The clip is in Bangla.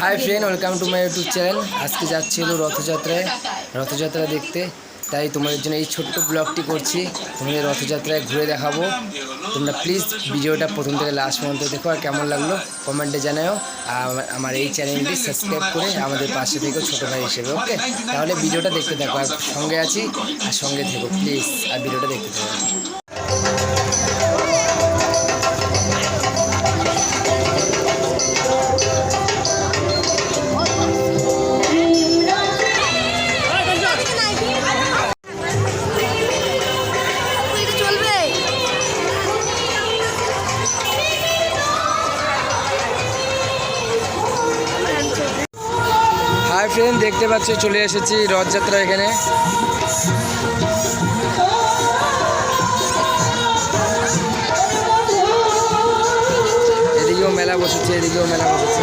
Hi friend welcome to my YouTube channel আজকে যাচ্ছি হলো রথযাত্রায়। রথযাত্রা দেখতে। তাই তোমাদের জন্য এই ছোট্ট ব্লগটি করছি। তোমাদের রথযাত্রায় ঘুরে দেখাবো। তোমরা প্লিজ ভিডিওটা প্রথম থেকে লাস্ট পর্যন্ত দেখো আর কেমন লাগল কমেন্টে জানাও। আর আমার- এই চ্যানেলটি সাবস্ক্রাইব করে আমাদের পাশে থেকো ছোটো ভাই হিসেবে ওকে তাহলে ভিডিওটা দেখতে থাকো। আর সঙ্গে আছি আর সঙ্গে থেকো প্লিজ আর ভিডিওটা দেখতে থাকো। হাই ফ্রেন্ড দেখতে পাচ্ছি চলে এসেছি রথযাত্রা এখানে। এদিকেও মেলা বসেছে এদিকেও মেলা বসেছে।